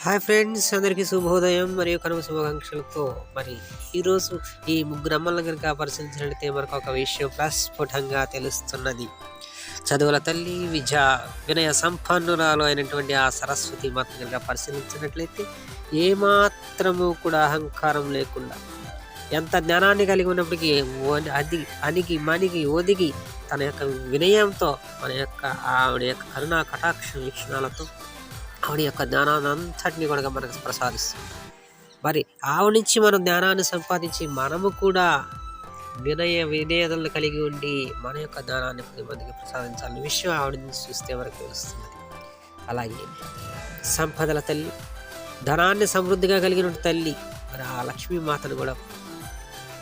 Hi friends అందరికీ శుభోదయం మరియు కనుమ శుభాకాంక్షలతో మరి ఈరోజు ఈ ముగ్గురు అమ్మలను కనుక పరిశీలించినట్లయితే మనకు ఒక విషయం ప్రస్ఫుటంగా తెలుస్తున్నది. చదువుల తల్లి విద్య వినయ సంపన్నురాలు అయినటువంటి ఆ సరస్వతి మాత కనుక పరిశీలించినట్లయితే ఏమాత్రము కూడా అహంకారం లేకుండా ఎంత జ్ఞానాన్ని కలిగి ఉన్నప్పటికీ అది అణిగి మణిగి ఒదిగి తన యొక్క వినయంతో మన యొక్క ఆవిడ యొక్క కరుణా కటాక్ష వీక్షణాలతో ఆవిడ యొక్క జ్ఞానాన్ని అంతటిని కూడా మనకు ప్రసాదిస్తుంది. మరి ఆవిడ నుంచి మనం జ్ఞానాన్ని సంపాదించి మనము కూడా వినయ వినేదలను కలిగి ఉండి మన యొక్క జ్ఞానాన్ని పది మందికి ప్రసాదించాలనే విషయం ఆవిడ నుంచి చూస్తే మనకు తెలుస్తుంది. అలాగే సంపదల తల్లి ధనాన్ని సమృద్ధిగా కలిగిన తల్లి మరి ఆ లక్ష్మీమాతను కూడా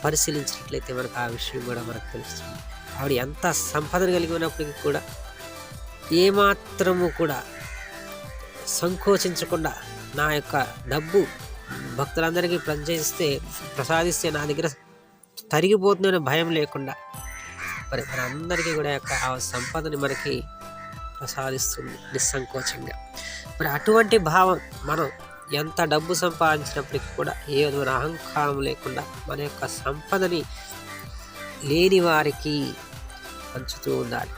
పరిశీలించినట్లయితే మనకు ఆ విషయం కూడా మనకు తెలుస్తుంది. ఆవిడ ఎంత సంపదను కలిగి ఉన్నప్పటికీ కూడా ఏమాత్రము కూడా సంకోచించకుండా నా యొక్క డబ్బు భక్తులందరికీ ప్రజయిస్తే ప్రసాదిస్తే నా దగ్గర తరిగిపోతుందనే భయం లేకుండా మరి మనందరికీ కూడా యొక్క ఆ సంపదని మనకి ప్రసాదిస్తుంది నిస్సంకోచంగా. మరి అటువంటి భావం మనం ఎంత డబ్బు సంపాదించినప్పటికీ కూడా ఏ విధమైన అహంకారం లేకుండా మన యొక్క సంపదని లేని వారికి పంచుతూ ఉండాలి.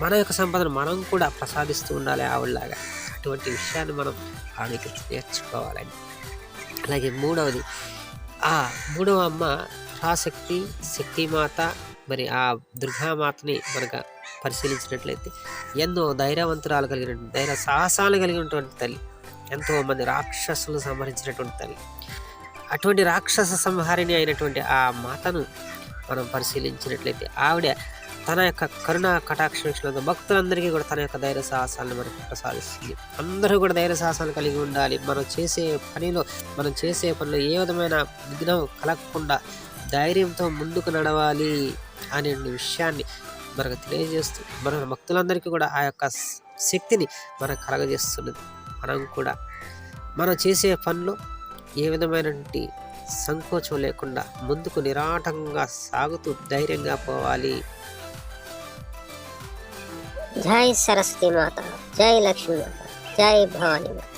మన యొక్క సంపదను మనం కూడా ప్రసాదిస్తూ ఉండాలి ఆవిడలాగా. అటువంటి విషయాన్ని మనం ఆమెకి నేర్చుకోవాలండి. అలాగే మూడవది ఆ మూడవ అమ్మ పరాశక్తి శక్తిమాత మరి ఆ దుర్గామాతని మనకు పరిశీలించినట్లయితే ఎన్నో ధైర్యవంతురాలు కలిగిన ధైర్య సాహసాలు కలిగినటువంటి తల్లి ఎంతో మంది రాక్షసులను సంహరించినటువంటి తల్లి. అటువంటి రాక్షస సంహారిణి అయినటువంటి ఆ మాతను మనం పరిశీలించినట్లయితే ఆవిడ తన యొక్క కరుణ కటాక్ష భక్తులందరికీ కూడా తన యొక్క ధైర్య సాహసాలను మనకు ప్రసాదిస్తుంది అందరూ కూడా ధైర్య సాహసాలు కలిగి ఉండాలి. మనం చేసే పనిలో మనం చేసే పనిలో ఏ విధమైన విఘ్నం కలగకుండా ధైర్యంతో ముందుకు నడవాలి అనే విషయాన్ని మనకు తెలియజేస్తూ మన భక్తులందరికీ కూడా ఆ యొక్క శక్తిని మనకు కలగజేస్తున్నది. మనం కూడా మనం చేసే పనిలో ఏ విధమైనటువంటి సంకోచం లేకుండా ముందుకు నిరాటంగా సాగుతూ ధైర్యంగా పోవాలి. జై సరస్వతి మాత జై లక్ష్మీ మాత జై భవానీ మాత